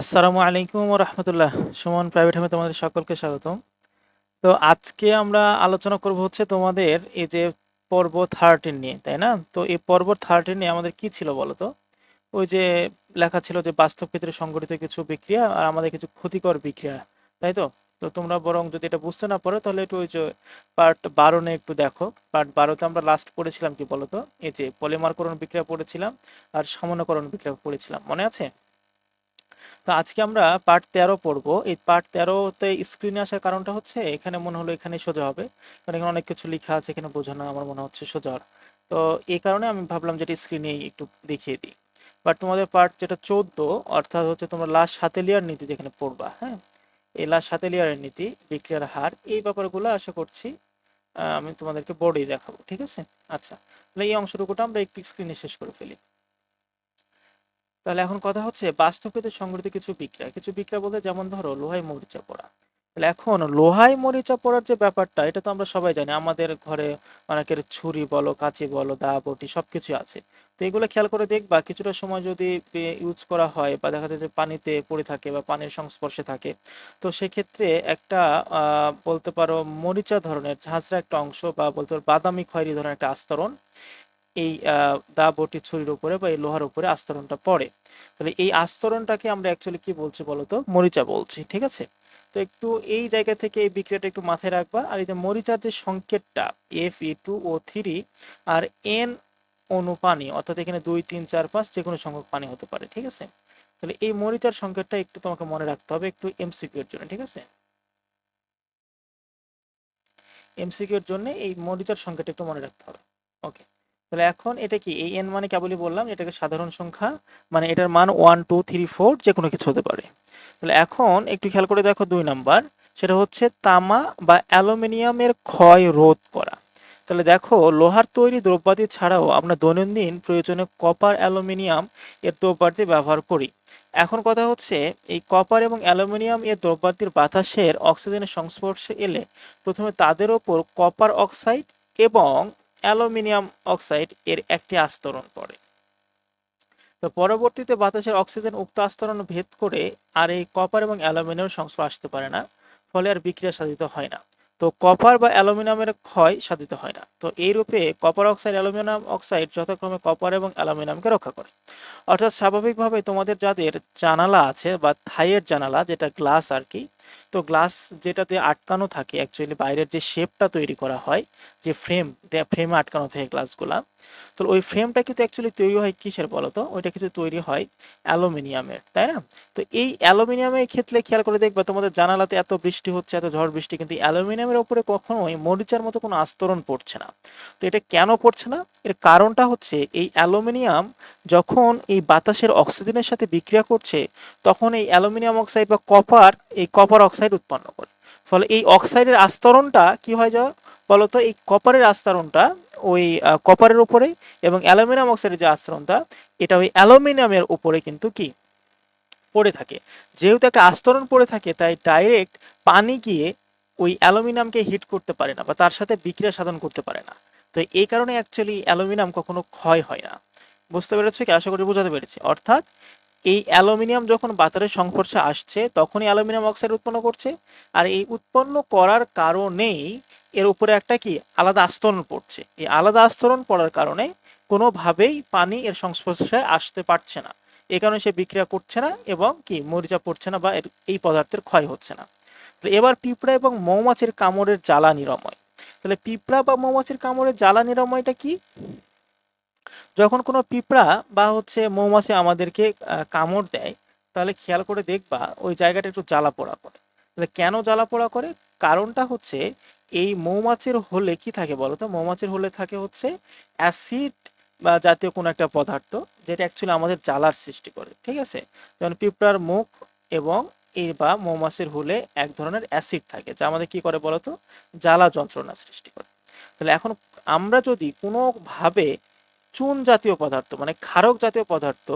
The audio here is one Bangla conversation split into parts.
আসসালামু আলাইকুম রহমতুল্লাহ। সুমন প্রাইভেট হোমে তোমাদের সকলকে স্বাগতম। তো আজকে আমরা আলোচনা করব হচ্ছে তোমাদের এই যে পর্ব থার্টিন নিয়ে, তাই না? তো এই পর্ব থার্টিন নিয়ে আমাদের কি ছিল বলো তো? ওই যে লেখা ছিল যে বাস্তব ক্ষেত্রে সংগঠিত কিছু বিক্রিয়া আর আমাদের কিছু ক্ষতিকর বিক্রিয়া, তাই তো? তো তোমরা বরং যদি এটা বুঝতে না পারো তাহলে একটু ওই যে পার্ট বারো নিয়ে একটু দেখো। পার্ট বারোতে আমরা লাস্ট পড়েছিলাম কি বলতো এই যে পলিমারকরণ বিক্রিয়া পড়েছিলাম আর সামান্যকরণ বিক্রিয়া পড়েছিলাম, মনে আছে? তো আজকে আমরা পার্ট তেরো পড়ব। এই পার্ট তেরোতে স্ক্রিনে আসার কারণটা হচ্ছে, এখানে মনে হলো এখানে সোজা হবে। কারণ এখানে অনেক কিছু লেখা আছে, এখানে বোঝানো আমার মনে হচ্ছে সোজা। তো এই কারণে আমি ভাবলাম যেটা স্ক্রিনে একটু দেখিয়ে দিই। বাট তোমাদের পার্ট যেটা চোদ্দ, অর্থাৎ হচ্ছে তোমরা লাস্ট সাতেলিয়ার নীতি যেখানে পড়বা হ্যাঁ? এই লাস্ট সাতেলিয়ারের নীতি, বিক্রিয়ার হার, এই ব্যাপারগুলো আশা করছি আমি তোমাদেরকে বোর্ডেই দেখাবো, ঠিক আছে? আচ্ছা তাহলে এই অংশটুকুটা আমরা একটু স্ক্রিনে শেষ করে ফেলি। তাহলে এখন কথা হচ্ছে বাস্তবকে সংগঠিত কিছু বিক্রিয়া। কিছু বিক্রিয়া বলতে যেমন ধরো লোহায় মরিচা পড়া। তাহলে এখন লোহায় মরিচা পড়ার যে ব্যাপারটা, এটা তো আমরা সবাই জানি, আমাদের ঘরে অনেকের ছুরি বলো, কাঁচি বলো, দা, বটি সবকিছু আছে। তো এগুলো খেয়াল করে দেখবা কিছুটা সময় যদি ইউজ করা হয় বা দেখা যায় যে পানিতে পড়ে থাকে বা পানির সংস্পর্শে থাকে, তো সেক্ষেত্রে একটা বলতে পারো মরিচা ধরনের ঝাঁঝরা একটা অংশ বা বলতে পারো বাদামি খয়েরি ধরনের একটা আস্তরণ এই দা বটি ছুরির উপরে বা এই লোহার উপরে আস্তরণটা পড়ে। তাহলে এই আস্তরণটাকে আমরা অ্যাকচুয়ালি কি বলছি বলতো? মরিচা বলছি, ঠিক আছে? তো একটু এই জায়গা থেকে এই বিক্রিয়াটা একটু মাথায় রাখবা। আর এই যে মরিচার যে সংকেতটা F E two O three আর এন অনু পানি অর্থাৎ এখানে দুই, তিন, চার, পাঁচ যে কোনো সংখ্যক পানি হতে পারে, ঠিক আছে? তাহলে এই মরিচার সংকেতটা একটু তোমাকে মনে রাখতে হবে একটু এমসিকিউ এর জন্য, ঠিক আছে? এমসিকিউ এর জন্য এই মরিচার সংখ্যাটা একটু মনে রাখতে হবে। ওকে তাহলে এখন এটা কি? এই এন মানে কেবলই বললাম, এটাকে সাধারণ সংখ্যা মানে এটার মান ওয়ান টু থ্রি ফোর যে কোনো কিছু হতে পারে। তাহলে এখন একটু খেয়াল করে দেখো দুই নাম্বার, সেটা হচ্ছে তামা বা অ্যালুমিনিয়ামের ক্ষয় রোধ করা। তাহলে দেখো, লোহার তৈরি দ্রব্যাদি ছাড়াও আমরা দৈনন্দিন প্রয়োজনে কপার অ্যালুমিনিয়াম এর দ্রব্যাদি ব্যবহার করি। এখন কথা হচ্ছে, এই কপার এবং অ্যালুমিনিয়াম এর দ্রব্যাদির বাতাসের অক্সিজেনের সংস্পর্শে এলে প্রথমে তাদের ওপর কপার অক্সাইড এবং অ্যালুমিনিয়াম অক্সাইড এর একটি আস্তরণ পড়ে। তো পরবর্তীতে বাতাসের অক্সিজেন উক্ত আস্তরণ ভেদ করে আর এই কপার এবং অ্যালুমিনিয়ামের সংস্পর্শ আসতে পারে না, ফলে আর বিক্রিয়া সাধিত হয় না। তো কপার বা অ্যালুমিনিয়ামের ক্ষয় সাধিত হয় না। তো এই রূপে কপার অক্সাইড, অ্যালুমিনিয়াম অক্সাইড যথাক্রমে কপার এবং অ্যালুমিনিয়ামকে রক্ষা করে। অর্থাৎ স্বাভাবিকভাবে তোমাদের যাদের জানালা আছে বা থাইয়ের জানালা, যেটা গ্লাস আর কি তো গ্লাস যেটাতে আটকানো থাকে অ্যাকচুয়ালি বাইরের যে শেপটা তৈরি করা হয়, যে ফ্রেম ফ্রেমে আটকানো থাকে গ্লাসগুলা তো ওই ফ্রেমটা কিন্তু অ্যাকচুয়ালি তৈরি হয় কিসের বলতো? ওইটা কিছু তৈরি হয় অ্যালুমিনিয়ামের, তাই না? তো এই অ্যালুমিনিয়ামের ক্ষেত্রে খেয়াল করে দেখবে তোমাদের জানালাতে এত বৃষ্টি হচ্ছে, এত ঝড় বৃষ্টি, কিন্তু অ্যালুমিনিয়ামের উপরে কখনোই মরিচার মতো কোনো আস্তরণ পড়ছে না। তো এটা কেন পড়ছে না? এর কারণটা হচ্ছে এই অ্যালুমিনিয়াম যখন এই বাতাসের অক্সিজেনের সাথে বিক্রিয়া করছে, তখন এই অ্যালুমিনিয়াম অক্সাইড বা কপার এই কপার অক্সাইড উৎপন্ন করে। ফলে এই অক্সাইডের আস্তরণটা কি হয় যা বলতো এই কপারের আস্তরণটা ওই কপারের উপরে এবং অ্যালুমিনিয়াম অক্সাইডের যে আস্তরণটা, এটা ওই অ্যালুমিনিয়ামের উপরে কিন্তু কি? পড়ে থাকে। যেহেতু একটা আস্তরণ পড়ে থাকে, তাই ডাইরেক্ট পানি গিয়ে ওই অ্যালুমিনিয়ামকে হিট করতে পারে না বা তার সাথে বিক্রিয়া সাধন করতে পারে না। তো এই কারণে অ্যাকচুয়ালি অ্যালুমিনিয়াম কখনো ক্ষয় হয় না। বুঝতে পেরেছ কি? আশা করি বোঝাতে পেরেছি। অর্থাৎ এই অ্যালুমিনিয়াম যখন বাতাসের সংস্পর্শে আসছে, তখনই অ্যালুমিনিয়াম অক্সাইড উৎপন্ন করছে। আর এই উৎপন্ন করার কারণেই এর উপরে একটা কি? আলাদা আস্তরণ পড়ছে। এই আলাদা আস্তরণ পড়ার কারণে কোনোভাবেই পানি এর সংস্পর্শে আসতে পারছে না। এ কারণে সে বিক্রিয়া করছে না এবং কি? মরিচা পড়ছে না বা এই পদার্থের ক্ষয় হচ্ছে না। তো এবার পিঁপড়া এবং মৌমাছির কামড়ের জ্বালা নিরাময়। তাহলে পিঁপড়া বা মৌমাছির কামড়ের জ্বালা নিরাময়টা কি? যখন কোনো পিঁপড়া বা হচ্ছে মৌমাছি আমাদেরকে কামড় দেয়, তাহলে খেয়াল করে দেখবা ওই জায়গাটা একটু জ্বালা পোড়া করে। তাহলে কেন জ্বালা পোড়া করে? কারণটা হচ্ছে এই মৌমাছির হলে কি থাকে বলতো? মৌমাছির হলে থাকে হচ্ছে অ্যাসিড বা জাতীয় কোনো একটা পদার্থ যেটা অ্যাকচুয়ালি আমাদের জ্বালার সৃষ্টি করে, ঠিক আছে? যেমন পিঁপড়ার মুখ এবং এই বা মৌমাছির হুলে এক ধরনের অ্যাসিড থাকে, যা আমাদের কি করে বলতো? জ্বালা যন্ত্রণা সৃষ্টি করে। তাহলে এখন আমরা যদি কোনোভাবে চুন জাতীয় পদার্থ মানে ক্ষারক জাতীয় পদার্থ,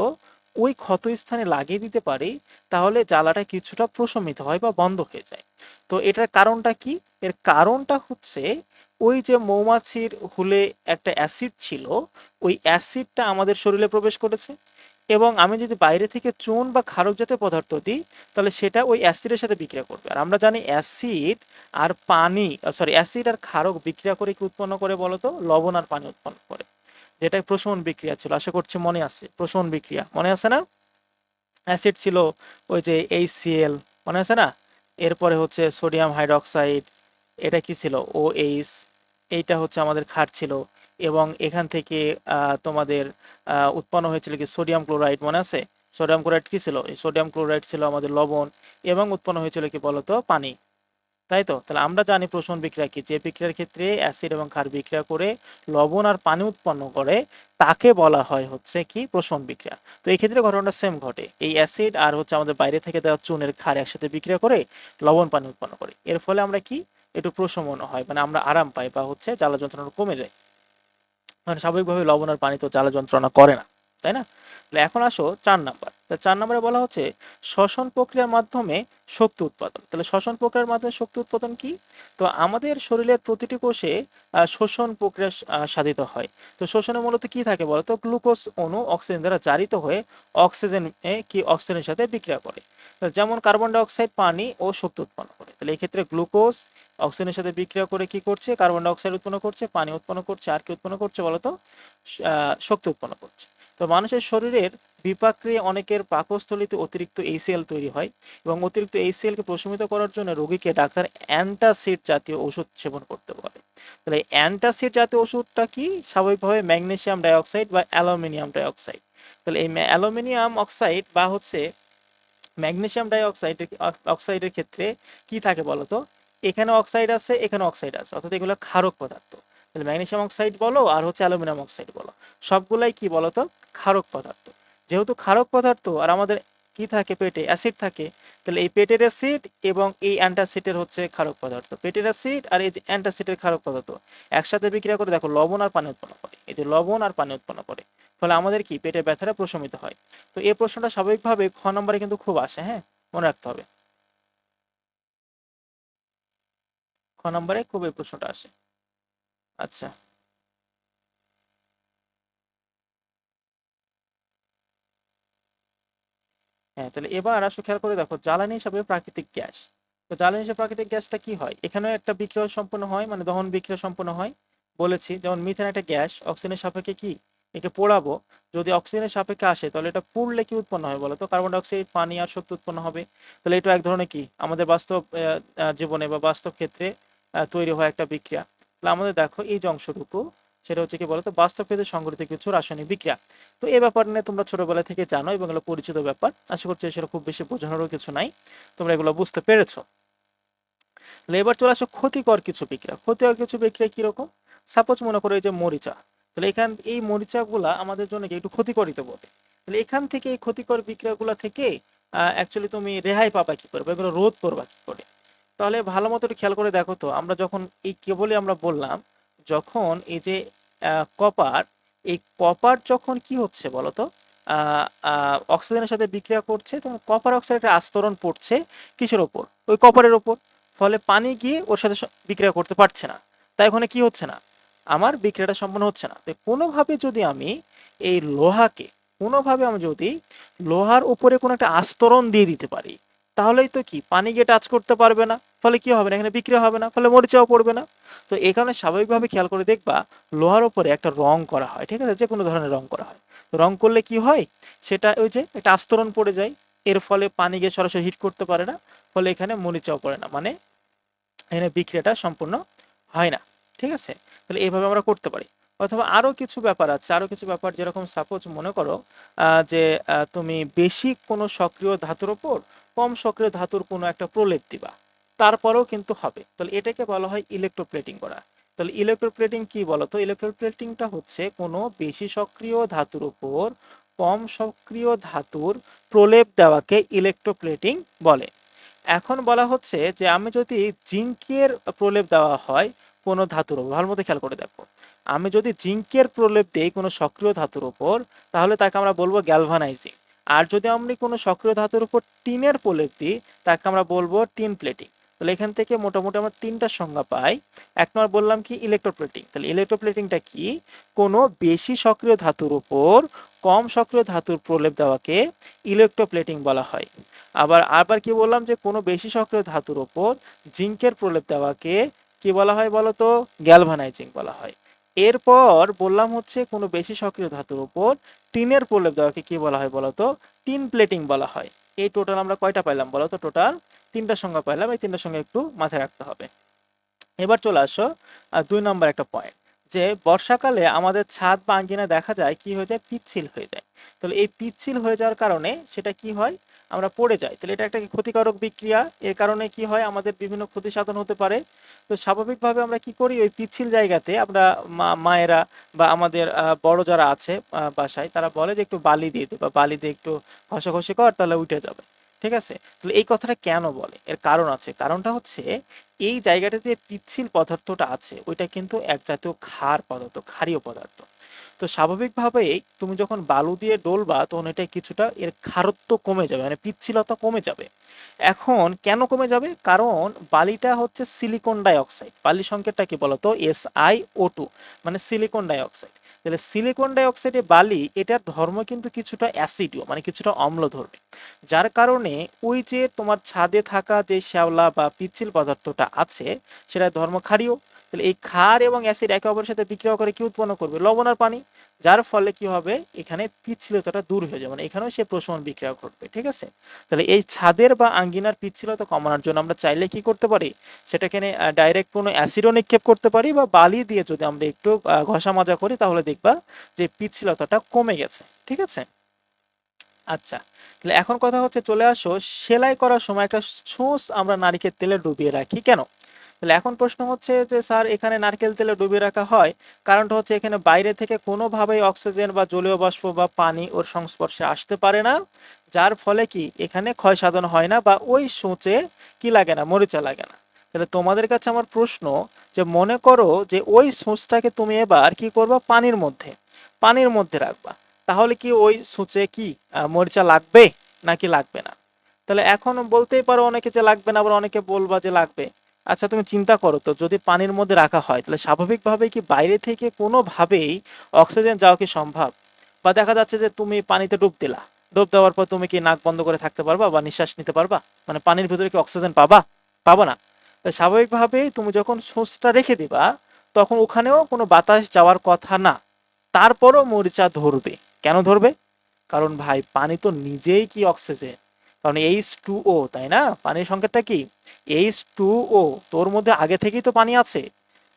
ওই ক্ষত স্থানে লাগিয়ে দিতে পারি, তাহলে জ্বালাটা কিছুটা প্রশমিত হয় বা বন্ধ হয়ে যায়। তো এটার কারণটা কি? এর কারণটা হচ্ছে, ওই যে মৌমাছির হুলে একটা অ্যাসিড ছিল, ওই অ্যাসিডটা আমাদের শরীরে প্রবেশ করেছে। এবং আমি যদি বাইরে থেকে চুন বা ক্ষারক জাতীয় পদার্থ দিই, তাহলে সেটা ওই অ্যাসিডের সাথে বিক্রিয়া করবে। আর আমরা জানি অ্যাসিড আর পানি সরি অ্যাসিড আর ক্ষারক বিক্রিয়া করে কি উৎপন্ন করে বলতো? লবণ আর পানি উৎপন্ন করে। যেটা প্রশমন বিক্রিয়া ছিল, আশা করছি মনে আছে, প্রশমন বিক্রিয়া। মনে আছে না? অ্যাসিড ছিল ওই যে এইচসিএল মনে আছে না? এরপরে হচ্ছে সোডিয়াম হাইড্রক্সাইড এটা কি ছিল? ও এইচ এইটা হচ্ছে আমাদের ক্ষার ছিল। এবং এখান থেকে তোমাদের উৎপন্ন হয়েছিল কি সোডিয়াম ক্লোরাইড মনে আছে? সোডিয়াম ক্লোরাইড কি ছিল? এই সোডিয়াম ক্লোরাইড ছিল আমাদের লবণ এবং উৎপন্ন হয়েছিল কি বলতো? পানি। তাই তো? তাহলে আমরা জানি প্রশমন বিক্রিয়া কি? যে বিক্রিয়ার ক্ষেত্রে অ্যাসিড এবং ক্ষার বিক্রিয়া করে লবণ আর পানি উৎপন্ন করে, তাকে বলা হয় হচ্ছে কি প্রশমন বিক্রিয়া। তো এই ক্ষেত্রে ঘটনাটা সেম ঘটে। এই অ্যাসিড আর হচ্ছে আমাদের বাইরে থেকে দেওয়া চুনের ক্ষার একসাথে বিক্রিয়া করে লবণ, পানি উৎপন্ন করে। এর ফলে আমরা কি? একটু প্রশমন হয় মানে আমরা আরাম পাই বা হচ্ছে জ্বালা যন্ত্রণা কমে যায়। মানে স্বাভাবিকভাবে লবণ আর পানি তো জ্বালা যন্ত্রণা করে না। তাই না? তাহলে এখন আসো চার নাম্বার। চার নম্বরে বলা হচ্ছে শ্বসন প্রক্রিয়ার মাধ্যমে শক্তি উৎপাদন। তাহলে শ্বসন প্রক্রিয়ার মাধ্যমে শক্তি উৎপাদন কি? তো আমাদের শরীরের প্রতিটি কোষে শোষণ প্রক্রিয়া সাধিত হয়। তো শোষণে মূলত কি থাকে বলতো? গ্লুকোজ অণু অক্সিজেন দ্বারা জারিত হয়ে অক্সিজেন কি অক্সিজেনের সাথে বিক্রিয়া করে। যেমন কার্বন ডাই অক্সাইড, পানি ও শক্তি উৎপন্ন করে। তাহলে এই ক্ষেত্রে গ্লুকোজ অক্সিজেনের সাথে বিক্রিয়া করে কি করছে? কার্বন ডাই অক্সাইড উৎপন্ন করছে, পানি উৎপন্ন করছে, আর কি উৎপন্ন করছে বলতো? শক্তি উৎপন্ন করছে। তো মানুষের শরীরের বিপাক্রিয়া অনেকের পাকস্থলিতে অতিরিক্ত এইচসিএল তৈরি হয় এবং অতিরিক্ত এইচসিএল কে প্রশমিত করার জন্য রোগীকে ডাক্তার অ্যান্টাসিড জাতীয় ওষুধ সেবন করতে বলে। তাহলে অ্যান্টাসিড জাতীয় ওষুধটা কি? স্বাভাবিকভাবে ম্যাগনেসিয়াম ডাইঅক্সাইড বা অ্যালুমিনিয়াম ডাইঅক্সাইড। তাহলে এই অ্যালুমিনিয়াম অক্সাইড বা হচ্ছে ম্যাগনেসিয়াম ডাইঅক্সাইড অক্সাইডের ক্ষেত্রে কি থাকে বলতো? এখানে অক্সাইড আছে এখানে অক্সাইড আছে। অর্থাৎ এগুলো ক্ষারক পদার্থ। তাহলে ম্যাগনেসিয়াম অক্সাইড বলো আর হচ্ছে অ্যালুমিনিয়াম অক্সাইড বলো। সবগুলাই কি বলতো ক্ষারক পদার্থ। যেহেতু ক্ষারক পদার্থ আর আমাদের কি থাকে? পেটে অ্যাসিড থাকে, তাহলে এই পেটের অ্যাসিড এবং এই অ্যান্টাসিডের হচ্ছে ক্ষারক পদার্থ। পেটের অ্যাসিড আর এই যে অ্যান্টাসিডের ক্ষারক পদার্থ একসাথে বিক্রিয়া করে দেখো লবণ আর পানি উৎপন্ন করে। এই যে লবণ আর পানি উৎপন্ন করে। ফলে আমাদের কি? পেটে ব্যথাটা প্রশমিত হয়। তো এই প্রশ্নটা স্বাভাবিকভাবে খ নম্বরে কিন্তু খুব আসে হ্যাঁ? মনে রাখতে হবে। খ নম্বরে খুব এই প্রশ্নটা আসে। আচ্ছা। হ্যাঁ তাহলে এবার আসো খেয়াল করে দেখো, জ্বালানি হিসাবে প্রাকৃতিক গ্যাস। তো জ্বালানি হিসেবে প্রাকৃতিক গ্যাসটা কি হয়? এখানেও একটা বিক্রিয়া সম্পন্ন হয় মানে দহন বিক্রিয়া সম্পন্ন হয়। বলেছি, যেমন মিথেন একটা গ্যাস অক্সিজেনের সাপেক্ষে কি? একে পোড়াবো। যদি অক্সিজেনের সাপেক্ষে আসে, তাহলে এটা পুড়লে কি উৎপন্ন হয় বলো তো? কার্বন ডাইঅক্সাইড পানি আর শক্তি উৎপন্ন হবে। তাহলে এটা এক ধরনের কি? আমাদের বাস্তব জীবনে বা বাস্তব ক্ষেত্রে তৈরি হয় একটা বিক্রিয়া। তাহলে আমাদের দেখো এই যে অংশটুকু, সেটা হচ্ছে কি বলতো? বাস্তব ক্ষেত্রে সংঘটিত কিছু রাসায়নিক বিক্রিয়া। তো এই ব্যাপার নিয়ে তোমরা ছোটবেলা থেকে জানো এবং এগুলো পরিচিত ব্যাপার। আশা করছি সেটা খুব বেশি বোঝানোরও কিছু নাই। তোমরা এগুলো বুঝতে পেরেছ। এবার চলে আসো ক্ষতিকর কিছু বিক্রিয়া। ক্ষতিকর কিছু বিক্রিয়া কীরকম? সাপোজ মনে করো এই যে মরিচা। তাহলে এখান, এই মরিচাগুলা আমাদের জন্য একটু ক্ষতিকরিত বলে তাহলে এখান থেকে এই ক্ষতিকর বিক্রিয়াগুলা থেকে অ্যাকচুয়ালি তুমি রেহাই পাবা কি করে? বা এগুলো রোধ করবা কি করে? তাহলে ভালো মতো একটু খেয়াল করে দেখো তো, আমরা যখন এই কেবলই আমরা বললাম, যখন এই যে কপার এই কপার যখন কি হচ্ছে বলতো অক্সিজেনের সাথে বিক্রিয়া করছে, তখন কপার অক্সাইডের আস্তরণ পড়ছে কিসের ওপর? ওই কপারের ওপর। ফলে পানি গিয়ে ওর সাথে বিক্রিয়া করতে পারছে না। তাই ওখানে কি হচ্ছে না? আমার বিক্রিয়াটা সম্পন্ন হচ্ছে না। তো কোনোভাবে যদি আমি এই লোহাকে, কোনোভাবে আমি যদি লোহার উপরে কোনো একটা আস্তরণ দিয়ে দিতে পারি, তাহলেই তো কি? পানি গিয়ে টাচ করতে পারবে না। ফলে কি হবে না? এখানে বিক্রিয়া হবে না, ফলে মরিচাও পড়বে না। তো এই কারণে স্বাভাবিকভাবে খেয়াল করে দেখবা, লোহার উপরে একটা রং করা হয়, ঠিক আছে? যে কোনো ধরনের রং করা হয়। রং করলে কি হয়? সেটা ওই যে একটা আস্তরণ পড়ে যায়। এর ফলে পানি গিয়ে সরাসরি হিট করতে পারে না, ফলে এখানে মরিচাও পড়ে না। মানে এখানে বিক্রিয়াটা সম্পূর্ণ হয় না, ঠিক আছে? তাহলে এইভাবে আমরা করতে পারি। অথবা আরও কিছু ব্যাপার আছে, আরও কিছু ব্যাপার যেরকম সাপোজ মনে করো যে তুমি বেশি কোনো সক্রিয় ধাতুর ওপর কম সক্রিয় ধাতুর কোনো একটা প্রলেপ দিবা। তারপরেও কিন্তু হবে। তাহলে এটাকে বলা হয় ইলেকট্রোপ্লেটিং করা। তাহলে ইলেকট্রোপ্লেটিং কি বলতো? ইলেকট্রোপ্লেটিংটা হচ্ছে কোনো বেশি সক্রিয় ধাতুর উপর কম সক্রিয় ধাতুর প্রলেপ দেওয়াকে ইলেকট্রোপ্লেটিং বলে। এখন বলা হচ্ছে যে আমি যদি জিঙ্কের প্রলেপ দেওয়া হয় কোনো ধাতুর উপর, ভালো মতো খেয়াল করে দেখো। আমি যদি জিঙ্কের প্রলেপ দিই কোনো সক্রিয় ধাতুর উপর, তাহলে তাকে আমরা বলব গ্যালভানাইজিং আর যদি আমি কোনো সক্রিয় ধাতুর উপর টিনের প্রলেপ দিই, তাকে আমরা বলব টিন প্লেটিং তাহলে এখান থেকে মোটামুটি আমরা তিনটা সংজ্ঞা পাই। এক নম্বর বললাম কি ইলেকট্রোপ্লেটিং তাহলে ইলেকট্রোপ্লেটিংটা কি? কোনো বেশি সক্রিয় ধাতুর উপর কম সক্রিয় ধাতুর প্রলেপ দেওয়াকে ইলেকট্রোপ্লেটিং বলা হয়। আবার আবার কি বললাম যে কোনো বেশি সক্রিয় ধাতুর ওপর জিঙ্কের প্রলেপ দেওয়াকে কি বলা হয় বলতো? গ্যালভানাইজিং বলা হয়। এরপর বললাম হচ্ছে কোনো বেশি সক্রিয় ধাতুর ওপর টিনের প্রলেপ দেওয়াকে কি বলা হয় বলতো? টিন প্লেটিং বলা হয়। এই টোটাল আমরা কয়টা পাইলাম বলো তো? টোটাল তিনটা সংখ্যা পাইলাম, এই তিনটা সংখ্যা একটু মাথায় রাখতে হবে। এবার চলে আসো দুই নম্বর একটা পয়েন্ট যে বর্ষাকালে আমাদের ছাদ বা আঙ্গিনা দেখা যায় কি হয়ে যায় পিচ্ছিল হয়ে যায়। তাহলে এই পিচ্ছিল হয়ে যাওয়ার কারণে সেটা কি হয়? আমরা পড়ে যাই। তাহলে এটা একটা ক্ষতিকারক বিক্রিয়া। এর কারণে কি হয়, আমাদের বিভিন্ন ক্ষতি সাধন হতে পারে। তো স্বাভাবিকভাবে আমরা কি করি, ওই পিচ্ছিল জায়গাতে আমরা মায়েরা বা আমাদের বড় যারা আছে বাসায়, তারা বলে যে একটু বালি দিয়ে দে বা বালি দিয়ে একটু ঘষাঘষি কর, তাহলে উঠে যাবে। ঠিক আছে? তাহলে এই কথাটা কেন বলে? এর কারণ আছে। কারণটা হচ্ছে, এই জায়গাটাতে যে পিচ্ছিল পদার্থটা আছে, ওইটা কিন্তু এক জাতীয় ক্ষার পদার্থ, ক্ষারীয় পদার্থ। তো স্বাভাবিকভাবেই তুমি যখন বালু দিয়ে ডলবা, তখন এটা কিছুটা এর ক্ষারত্ব কমে যাবে মানে পিচ্ছিলতা কমে যাবে। এখন কেন কমে যাবে? কারণ বালিটা হচ্ছে সিলিকন ডাইঅক্সাইড বালির সংকেতটা কি বলতো এস আই ও টু মানে সিলিকন ডাইঅক্সাইড তাহলে সিলিকন ডাইঅক্সাইডে বালি, এটার ধর্ম কিন্তু কিছুটা অ্যাসিডীয় মানে কিছুটা অম্ল ধর্মী যার কারণে ওই যে তোমার ছাদে থাকা যে শ্যাওলা বা পিচ্ছিল পদার্থটা আছে সেটা ধর্ম ক্ষারীয়। তাহলে এই ক্ষার এবং অ্যাসিড একে অপরের সাথে বিক্রিয়া করে কি উৎপন্ন করবে? লবণ আর পানি। যার ফলে কি হবে? এখানে পিচ্ছিলতাটা দূর হয়ে যাবে। মানে এখানেও সে প্রশমন বিক্রিয়া ঘটবে ঠিক আছে? তাহলে এই ছাদের বা আঙ্গিনার পিচ্ছিলতা কমানোর জন্য আমরা চাইলে কি করতে পারি? সেটাকে ডাইরেক্ট কোনো অ্যাসিডও নিক্ষেপ করতে পারি বা বালি দিয়ে যদি আমরা একটু ঘষা মাজা করি, তাহলে দেখবা যে পিচ্ছিলতাটা কমে গেছে, ঠিক আছে? আচ্ছা তাহলে এখন কথা হচ্ছে চলে আসো, সেলাই করার সময় একটা ছুঁচ আমরা নারকেল তেলে ডুবিয়ে রাখি। কেন? তাহলে এখন প্রশ্ন হচ্ছে যে, স্যার, এখানে নারকেল তেলে ডুবিয়ে রাখা হয়। কারণটা হচ্ছে এখানে বাইরে থেকে কোনোভাবেই অক্সিজেন বা জলীয় বাষ্প বা পানি ওর সংস্পর্শে আসতে পারে না। যার ফলে কি, এখানে ক্ষয় সাধন হয় না বা ওই সূচে কি লাগে না, মরিচা লাগে না। তাহলে তোমাদের কাছে আমার প্রশ্ন যে, মনে করো যে, ওই সূচটাকে তুমি এবার কি করবা? পানির মধ্যে পানির মধ্যে রাখবা। তাহলে কি ওই সূচে কি মরিচা লাগবে নাকি লাগবে না? তাহলে এখন বলতেই পারো অনেকে যে, লাগবে না, আবার অনেকে বলবা যে, লাগবে। আচ্ছা তুমি চিন্তা করো তো, যদি পানির মধ্যে রাখা হয়, তাহলে স্বাভাবিকভাবে কি বাইরে থেকে কোনোভাবেই অক্সিজেন যাওয়া কি সম্ভব? বা দেখা যাচ্ছে যে তুমি পানিতে ডুব দিলা, ডুব দেওয়ার পর তুমি কি নাক বন্ধ করে থাকতে পারবা বা নিঃশ্বাস নিতে পারবা? মানে পানির ভিতরে কি অক্সিজেন পাবা? পাবা না। স্বাভাবিকভাবেই তুমি যখন সোঁচটা রেখে দিবা, তখন ওখানেও কোনো বাতাস যাওয়ার কথা না। তারপরও মরিচা ধরবে। কেন ধরবে? কারণ ভাই, পানি তো নিজেই কি অক্সিজেন। কারণ এইচ টু ও তাই না? পানির সংকেতটা কি? এইচ টু ও তোর মধ্যে আগে থেকেই তো পানি আছে।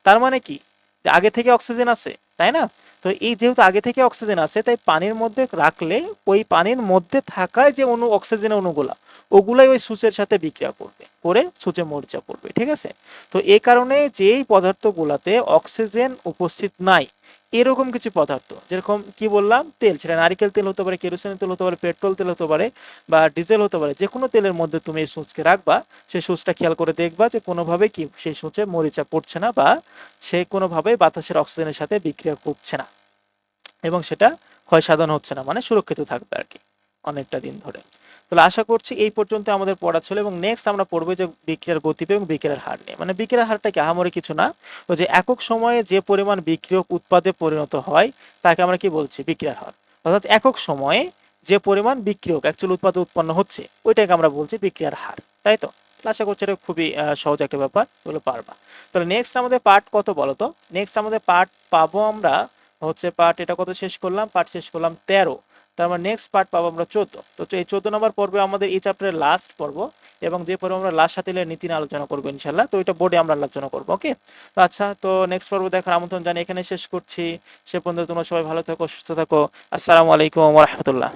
তার মানে কি? আগে থেকে অক্সিজেন আছে, তাই না? তো এই যেহেতু আগে থেকে অক্সিজেন আছে, তাই পানির মধ্যে রাখলে ওই পানির মধ্যে থাকায় যে অণু অক্সিজেনের অণুগুলা ওগুলাই ওই সূচের সাথে বিক্রিয়া করবে, করে সূচে মরিচা পড়বে, ঠিক আছে? তো এই কারণে যেই পদার্থগুলাতে অক্সিজেন উপস্থিত নাই এরকম কিছু পদার্থ, যেরকম কি বললাম, তেল, সেটা নারিকেল তেল হতে পারে কেরোসিন তেল হতে পারে, পেট্রোল তেল হতে পারে বা ডিজেল হতে পারে যে কোনো তেলের মধ্যে তুমি এই সুচকে রাখবা সেই সুচটা খেয়াল করে দেখবা যে কোনোভাবে কি সেই সুচে মরিচা পড়ছে না বা সে কোনোভাবে বাতাসের অক্সিজেনের সাথে বিক্রিয়া করছে না এবং সেটা ক্ষয় সাধন হচ্ছে না মানে সুরক্ষিত থাকবে আর কি অনেকটা দিন ধরে। তাহলে আশা করছি এই পর্যন্ত আমাদের পড়া ছিল এবং নেক্সট আমরা পড়ব যে বিক্রিয়ার গতিবেগ এবং বিক্রিয়ার হার নিয়ে। মানে বিক্রিয়ার হারটা কি? আহামরি কিছু না। তো যে একক সময়ে যে পরিমাণ বিক্রিয়ক উৎপাদে পরিণত হয়, তাকে আমরা কি বলছি? বিক্রিয়ার হার। অর্থাৎ একক সময়ে যে পরিমাণ বিক্রিয়ক অ্যাকচুয়াল উৎপাদে উৎপন্ন হচ্ছে, ওইটাকে আমরা বলছি বিক্রিয়ার হার। তাই তো? আশা করছি এটা খুবই সহজ একটা ব্যাপার, এগুলো পারবা। তাহলে নেক্সট আমাদের পার্ট কত বলো তো? নেক্সট আমাদের পার্ট পাবো আমরা, হচ্ছে পার্ট এটা কত শেষ করলাম? পার্ট শেষ করলাম তেরো। মানে নেক্সট পার্ট পাবো আমরা চোদ্দ। তো এই চোদ্দ নম্বর পর্বে আমাদের এই চ্যাপ্টারের লাস্ট পর্ব এবং যে পর্বে আমরা লাস্ট সাথে নীতি নিয়ে আলোচনা করব ইনশাল্লাহ তো এটা বোর্ডে আমরা আলোচনা করব ওকে তো আচ্ছা তো নেক্সট পর্ব দেখার আমন্ত্রণ জানি এখানে শেষ করছি। সে পর্যন্ত তোমরা সবাই ভালো থাকো, সুস্থ থাকো। আসসালামু আলাইকুম রহমতুল্লাহ।